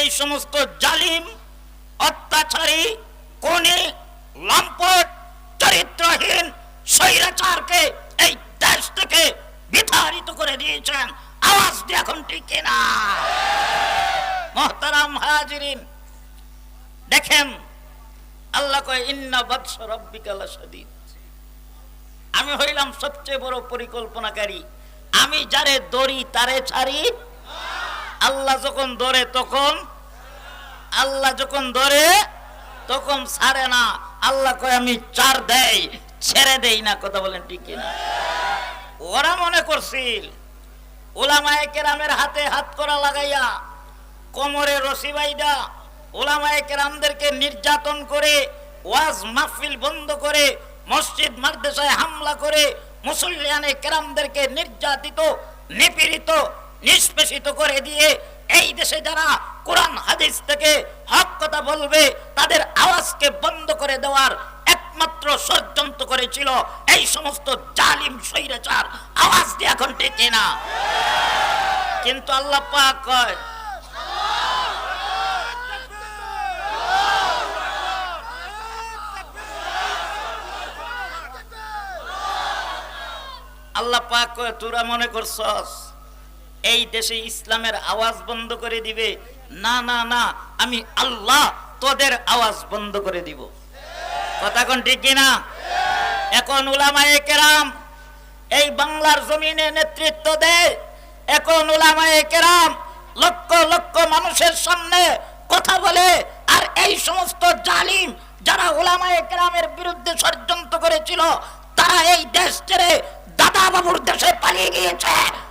এই সমস্ত জালিম, অত্যাচারী কোনে লম্পট, চরিত্রহীন স্বৈরাচারকে এই দেশ থেকে বিতাড়িত করে দিয়েছেন। আওয়াজ এখন মহতারাম হাজিরিন, দেখেন, আল্লাহ কয়, ইন্না রব্বিকা লাশাদীদ। আমি হইলাম সবচেয়ে বড় পরিকল্পনাকারী। আমি যারে দড়ি তারে ছাড়ি, আল্লাহ যখন ধরে তখন আল্লাহ যখন ধরে, তখন ছাড়ে না। আল্লাহ কয়, আমি চার দেই, ছেড়ে দেই না। কথা বলেন ঠিক না ওরা মনে করছিল, ওলামায়ে কেরামের হাতে হাত করা লাগাইয়া, কোমরে রশি ওলামায়ে কেরামদেরকে নির্যাতন করে, ওয়াজ মাহফিল বন্ধ করে, মসজিদ মাদ্রাসায় হামলা করে, মুসল্লিয়ানে কেরামদেরকে নির্যাতিত, নিপীড়িত, নিষ্পেষিত করে দিয়ে এই দেশে যারা কোরআন, হাদিস থেকে হক কথা বলবে, তাদের আওয়াজকে বন্ধ করে দেওয়ার একমাত্র ষড়যন্ত্র করেছিল এই সমস্ত জালিম স্বৈরাচার। আওয়াজ দিয়ে এখন টেকে না। কিন্তু আল্লাহ পাক কয়, আল্লাহ পাক কয়, তোরা মনে করছস এই দেশে ইসলামের আওয়াজ বন্ধ করে দিবে। না না না, আমি আল্লাহ তোদের আওয়াজ বন্ধ করে দিব। কথা কোন ঠিক কিনা? এখন উলামায়ে কেরাম, এই বাংলার জমিনে নেতৃত্ব দেয়। এখন উলামায়ে কেরাম লক্ষ লক্ষ মানুষের সামনে কথা বলে। আর এই সমস্ত জালিম যারা উলামায়ে কেরামের বিরুদ্ধে ষড়যন্ত্র করেছিল, তারা এই দেশ ছেড়ে দাদা বাবুর দেশে পালিয়ে গিয়েছে।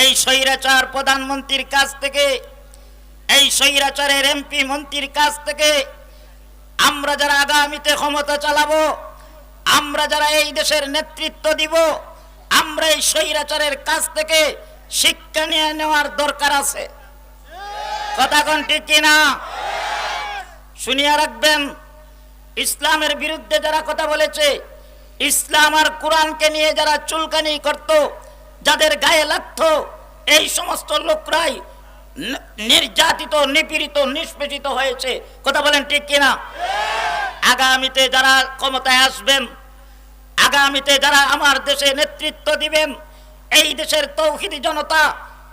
এই স্বৈরাচার প্রধানমন্ত্রীর কাছ থেকে, এই স্বৈরাচারের এমপি মন্ত্রীর কাছ থেকে আমরা যারা আগামীতে ক্ষমতা চালাবো, আমরা যারা এই দেশের নেতৃত্ব দিব, আমরা এই স্বৈরাচারের কাছ থেকে শিক্ষা নিয়ে নেওয়ার দরকার আছে। কথা কোন ঠিক কিনা শুনিয়া রাখবেন, ইসলামের বিরুদ্ধে যারা কথা বলেছে, ইসলাম আর কোরআনকে নিয়ে যারা চুলকানি করত যাদের গায়ে লাগতো, এই সমস্ত লোকরাই নির্যাতিত, নিপীড়িত, নিষ্পেষিত হয়েছে। কথা বলেন ঠিক কিনা? আগামীতে যারা ক্ষমতায় আসবেন, আগামীতে যারা আমার দেশে নেতৃত্ব দিবেন, এই দেশের তৌহিদি জনতা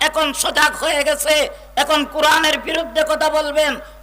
এখন সজাগ হয়ে গেছে, এখন কোরআনের বিরুদ্ধে কথা বলবেন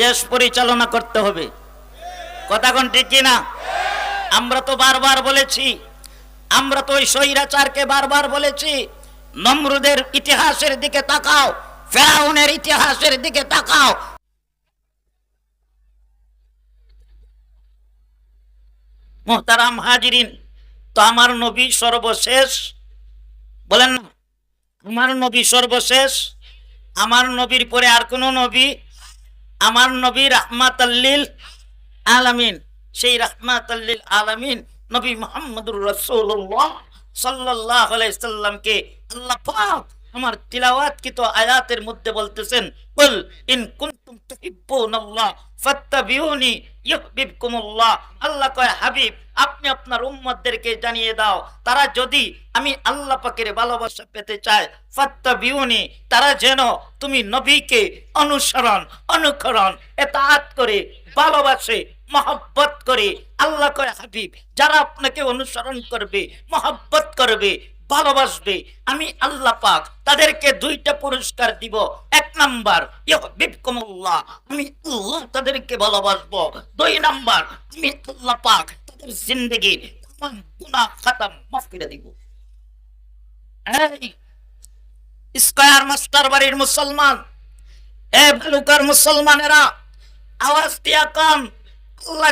দেশ পরিচালনা করতে হবে। কথা কোন ঠিক কিনা? আমরা তো বারবার বলেছি, আমরা তো ওই স্বৈরাচারকে বারবার বলেছি, নমরুদের ইতিহাসের দিকে তাকাও, ফেরাউনের ইতিহাসের দিকে তাকাও। মোহতারাম হাজিরিন, তো আমার নবী সর্বশেষ, বলেন না, আমার নবী সর্বশেষ, আমার নবীর পরে আর কোনো নবী আমার নবী রাহমাতাল্লিল আলামিন, সেই রাহমাতাল্লিল আলামিন নবী মোহাম্মদুর রাসূলুল্লাহ সাল্লাহ আলাইহি সাল্লামকে আল্লাহ পাক আমার তিলাওয়াতকৃত আয়াতের মধ্যে বলতেছেন? কুল ইন কুনতুম তুহিব্বুনাল্লাহ ফাত্তাবিউনি ইউহিব্বুকুমুল্লাহ। আল্লাহ কয়, হাবিব, আপনি আপনার উম্মতদেরকে জানিয়ে দাও, তারা যদি আমি আল্লাহ পাকের ভালোবাসা পেতে চায়, ফাত্তাবিউনি, তারা যেন তুমি নবীকে অনুসরণ, অনুকরণ, এতাআত করে, ভালোবাসে, মহব্বত করে। আল্লাহ কয়, হাবিব, যারা আপনাকে অনুসরণ করবে, মহব্বত করবে ভালোবাসবে। আমি আল্লাহ পাক তাদেরকে দুইটা পুরস্কার দিব। এক নাম্বার আমি আল্লাহ তাদেরকে ভালোবাসবো। দুই নাম্বার, আমি আল্লাহ পাক তাদের জিন্দগি আওয়াজ দিয়া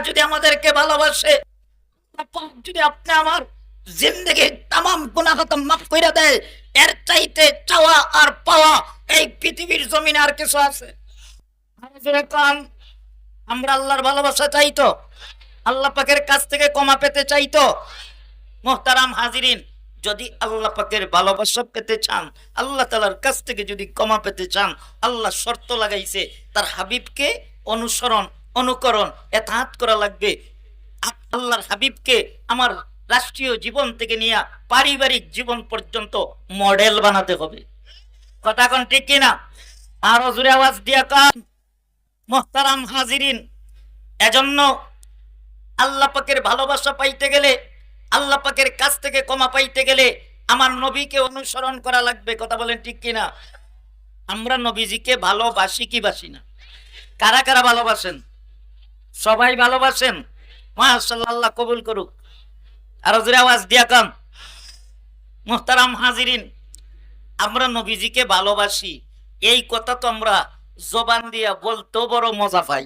যদি আমাদেরকে ভালোবাসে যদি আপনি আমার জিন্দগি তামাম গুনাহতম মাফ করে দেয়। এর চাইতে চাওয়া আর পাওয়া এই পৃথিবীর জমিনে আর কিছু আছে? আমরা আল্লাহর ভালোবাসা চাই তো। আল্লাহ পাকের কাছ থেকে কমা পেতে চাই তো। মোহতারাম হাজিরিন, যদি আল্লাহ পাকের ভালোবাসা পেতে চান, আল্লাহ তালার কাছ থেকে যদি কমা পেতে চান, আল্লাহ শর্ত লাগাইছে, তার হাবিবকে অনুসরণ, অনুকরণ এতাহাত করা লাগবে। আল্লাহর হাবিবকে আমার রাষ্ট্রীয় জীবন থেকে নিয়ে পারিবারিক জীবন পর্যন্ত মডেল বানাতে হবে। কথা কোন ঠিক কিনা? আর জোরে আওয়াজ দিয়া কান। মোহতারাম হাজিরিন, এজন্য আল্লাহ পাকের ভালোবাসা পাইতে গেলে, আল্লাহ পাকের কাছ থেকে ক্ষমা পাইতে গেলে আমার নবীকে অনুসরণ করা লাগবে, কথা বলেন ঠিক কিনা? আমরা নবীজিকে ভালোবাসি কি বাসি না? কারা কারা ভালোবাসেন? সবাই ভালোবাসেন? মাশাআল্লাহ, আল্লাহ কবুল করুক। আরও জোরে আওয়াজ দিয়া কান, মোহতারাম হাজিরিন, আমরা নবীজিকে ভালোবাসি। এই কথা তো আমরা জবান দিয়া বলতেও বড় মজা পাই।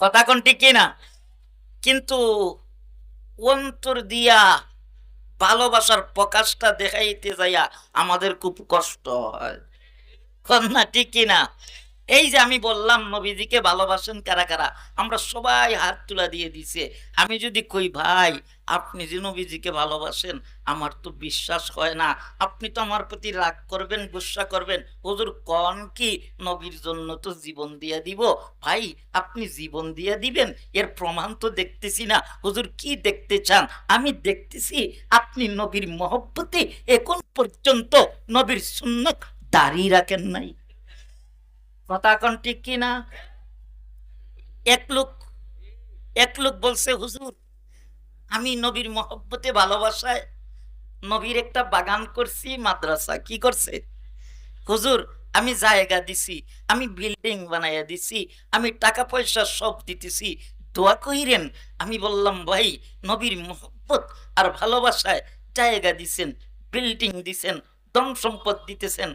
কথা কোন ঠিক কিনা? কিন্তু অন্তর দিয়া ভালোবাসার প্রকাশটা দেখাইতে যাইয়া আমাদের খুব কষ্ট হয়। কন্যা ঠিক কিনা? এই যে আমি বললাম, নবীজিকে ভালোবাসেন কারা কারা? আমরা সবাই হাত তুলা দিয়ে দিছে। আমি যদি কই, ভাই, আপনি যে নবীজিকে ভালোবাসেন, আমার তো বিশ্বাস হয় না। আপনি তো আমার প্রতি রাগ করবেন, গুসা করবেন। হুজুর, কন কি? নবীর জন্য তো জীবন দিয়া দিব। ভাই, আপনি জীবন দিয়া দিবেন? এর প্রমাণ তো দেখতেছি না। হুজুর, কি দেখতে চান? আমি দেখতেছি আপনি নবীর মহব্বতে এখন পর্যন্ত নবীর সুন্নত দাঁড়িয়ে রাখেন নাই। কথা কোন ঠিক কিনা? এক লোক এক লোক বলছে, হুজুর, আমি নবীর মহব্বতে ভালোবাসায় নবীর একটা বাগান করছি, মাদ্রাসা। কি করছে? হুজুর, আমি জায়গা দিছি, আমি বিল্ডিং বানাইয়া দিছি, আমি টাকা পয়সা সব দিতেছি। দোয়া কইরেন? আমি বললাম, ভাই, নবীর মহব্বত আর ভালোবাসায় জায়গা দিছেন, বিল্ডিং দিছেন ধন সম্পদ দিতেছেন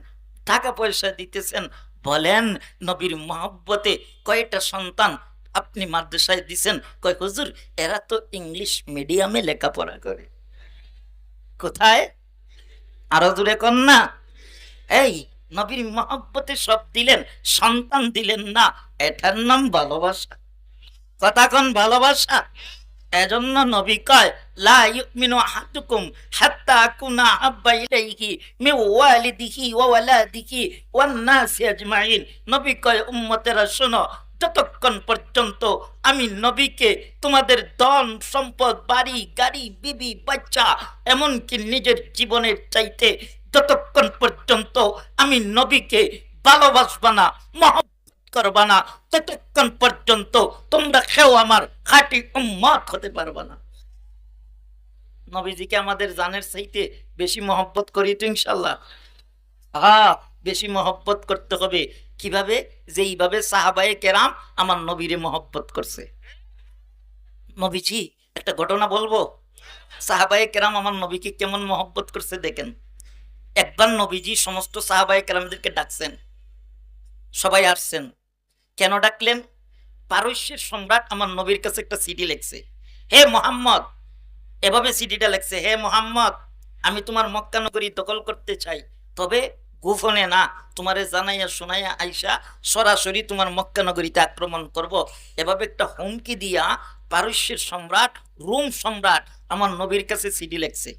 টাকা পয়সা দিতেছেন বলেন, নবীর মহব্বতে কয়টা সন্তান আপনি মাদ্রাসায় দিছেন? কয়, হুজুর, এরা তো ইংলিশ মিডিয়ামে লেখাপড়া করে। কোথায়? আরও দূরে কন্যা এই, নবীর মহব্বতে সব দিলেন, সন্তান দিলেন না, এটার নাম ভালোবাসা। কথা কোন ভালোবাসা। এজন্য নবী কয় নবী কয় শোনো, যতক্ষণ পর্যন্ত আমি নবীকে তোমাদের ধন, সম্পদ, বাড়ি, গাড়ি, বিবি, বাচ্চা, এমনকি নিজের জীবনের চাইতে যতক্ষণ পর্যন্ত আমি নবীকে ভালোবাসবা না মহব্বত করবা না ততক্ষণ পর্যন্ত তোমরা কেউ আমার খাঁটি উম্মত হতে পারবা না নবীজিকে আমাদের জানের চাইতে বেশি মহব্বত করি তো ইনশাল্লাহ হ্যাঁ বেশি মহব্বত করতে হবে। কীভাবে? যেইভাবে সাহাবায়ে কেরাম আমার নবীরে মহব্বত করছে। নবীজি, একটা ঘটনা বলব? সাহাবায়ে কেরাম আমার নবীকে কেমন মহব্বত করছে দেখেন। একবার নবীজি সমস্ত সাহাবায়ে কেরামদেরকে ডাকছেন। সবাই আসছেন। কেন ডাকলেন? পারস্যের সম্রাট আমার নবীর কাছে একটা সিডি লেখছে। হে মোহাম্মদ! এভাবে সিডিটা লেখছে, হে মোহাম্মদ, আমি তোমার মক্কা নগরী দখল করতে চাই। তবে গোপনে না, তোমারে জানাইয়া শোনাইয়া আইসা সরাসরি তোমার মক্কা নগরীতে আক্রমণ করব। এভাবে একটা হুমকি দিয়া পারস্যের সম্রাট, রোম সম্রাট আমার নবীর কাছে সিডি লেখছে।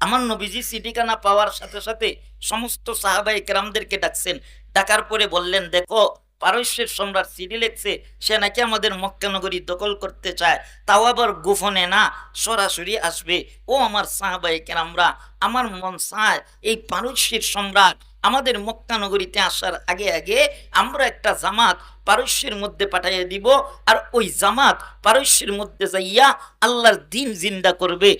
আমার নবীজি সিডিখানা পাওয়ার সাথে সাথে সমস্ত সাহাবাই কেরামদেরকে ডাকছেন। ডাকার পরে বললেন, দেখো পারস্যের সম্রাট লেখছে সে নাকি আমাদের মক্কানগরী দখল করতে চায়, তাও আবার গোপনে না, সরাসরি আসবে। ও আমার সাহাবাই আমরা আমার মন চায় এই পারস্যের সম্রাট আমাদের মক্কানগরীতে আসার আগে আগে আমরা একটা জামাত পারস্যের মধ্যে পাঠাইয়া দিব আর ওই জামাত পারস্যের মধ্যে যাইয়া আল্লাহর দিন জিন্দা করবে।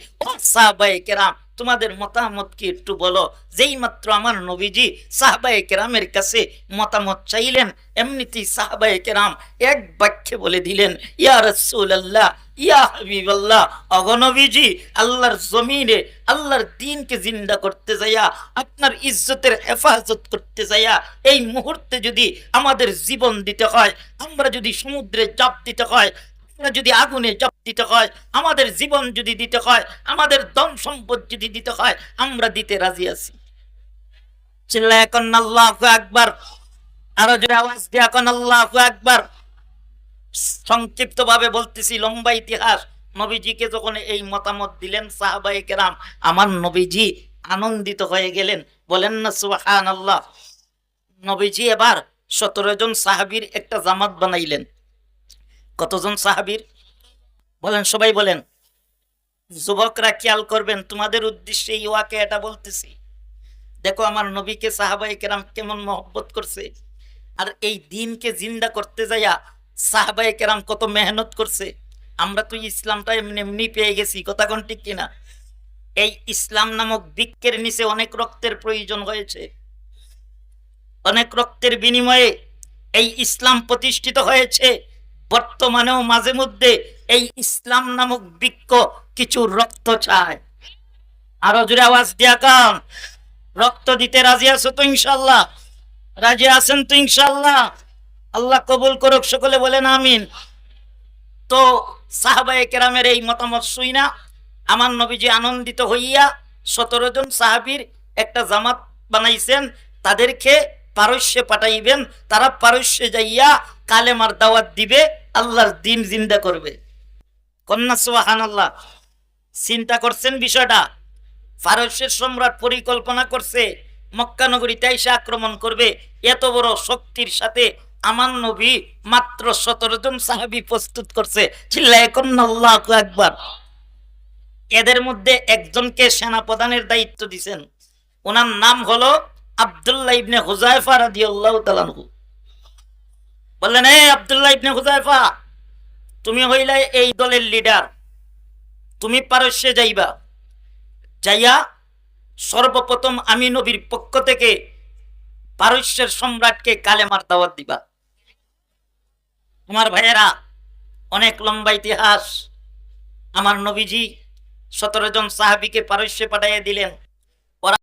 তোমাদের মতামত কি একটু বলো? যেই মাত্র আমার নবীজি সাহাবায়ে কেরামের কাছে মতামত চাইলেন, এমনিতেই সাহাবায়ে কেরাম এক বাক্যে বলে দিলেন, ইয়া রাসূলুল্লাহ, ইয়া হাবিবাল্লাহ অগনবীজি আল্লাহর জমিনে আল্লাহর দিনকে জিন্দা করতে যাইয়া, আপনার ইজ্জতের হেফাজত করতে যাইয়া, এই মুহূর্তে যদি আমাদের জীবন দিতে আমরা যদি সমুদ্রে জাপ দিতে হয়, আমরা যদি আগুনে জাপ দিতে হয়, আমাদের জীবন যদি দিতে হয়, আমাদের ধন সম্পদ যদি দিতে হয়, আমরা দিতে রাজি আছি। সংক্ষিপ্ত ভাবে বলতেছি, লম্বা ইতিহাস। নবীজিকে যখন এই মতামত দিলেন সাহাবাই কেরাম, আমার নবীজি আনন্দিত হয়ে গেলেন। বলেন না আল্লাহ নবীজি এবার সতেরো জন সাহাবীর একটা জামাত বানাইলেন। কতজন সাহাবীর? বলেন, সবাই বলেন। যুবকরা খেয়াল করবেন, তোমাদের উদ্দেশ্যে এই ওয়াকে এটা বলতেছি। দেখো, আমার নবীকে সাহাবাই কেরাম কেমন মহব্বত করছে। আর এই দিনকে জিন্দা করতে যাইয়া সাহাবাই কেরাম কত মেহনত করছে। আমরা তো ইসলামটা এমনি এমনি পেয়ে গেছি, কথা কোন ঠিক কিনা? এই ইসলাম নামক বৃক্ষের নিচে অনেক রক্তের প্রয়োজন হয়েছে। অনেক রক্তের বিনিময়ে এই ইসলাম প্রতিষ্ঠিত হয়েছে। বর্তমানেও মাঝে মধ্যে এই ইসলাম নামক বৃক্ষ কিছু রক্ত চায়। আরও জোরে আওয়াজ দিয়া কান রক্ত দিতে রাজি আছো তো ইনশাল্লাহ রাজি আছেন তো ইনশাল্লাহ আল্লাহ কবুল করুক, সকলে বলেন আমিন। তো সাহাবায়ে কেরামের এই মতামত শুই না। আমার নবীজি আনন্দিত হইয়া সতেরো জন সাহাবীর একটা জামাত বানাইছেন। তাদেরকে পারস্যে পাঠাইবেন, তারা পারস্যে যাইয়া কালেমার দাওয়াত দিবে, আল্লাহর দিন জিন্দা করবে। কন্যা সুহান আল্লাহ চিন্তা করছেন বিষয়টা? ফারস্যের সম্রাট পরিকল্পনা করছে, মক্কা নগরীতে এসে আক্রমণ করবে। এত বড় শক্তির সাথে আমার নবী মাত্র সতেরো জন সাহাবি প্রস্তুত করছে। একবার এদের মধ্যে একজনকে সেনা প্রধানের দায়িত্ব দিছেন। ওনার নাম হলো আব্দুল্লাহ ইবনে হুজাইফা রাদিয়াল্লাহু তাআলাহু বললেন এই আব্দুল্লাহ ইবনে হুজাইফা তুমি হইলে এই দলের লিডার তুমি পারস্যে যাইবা। যাইয়া সর্বপ্রথম আমি নবীর পক্ষ থেকে পারস্যের সম্রাটকে কালেমার দাওয়াত দিবা। আমার ভাইয়েরা, অনেক লম্বা ইতিহাস। আমার নবীজি সতেরো জন সাহাবিকে পারস্যে পাঠাইয়া দিলেন।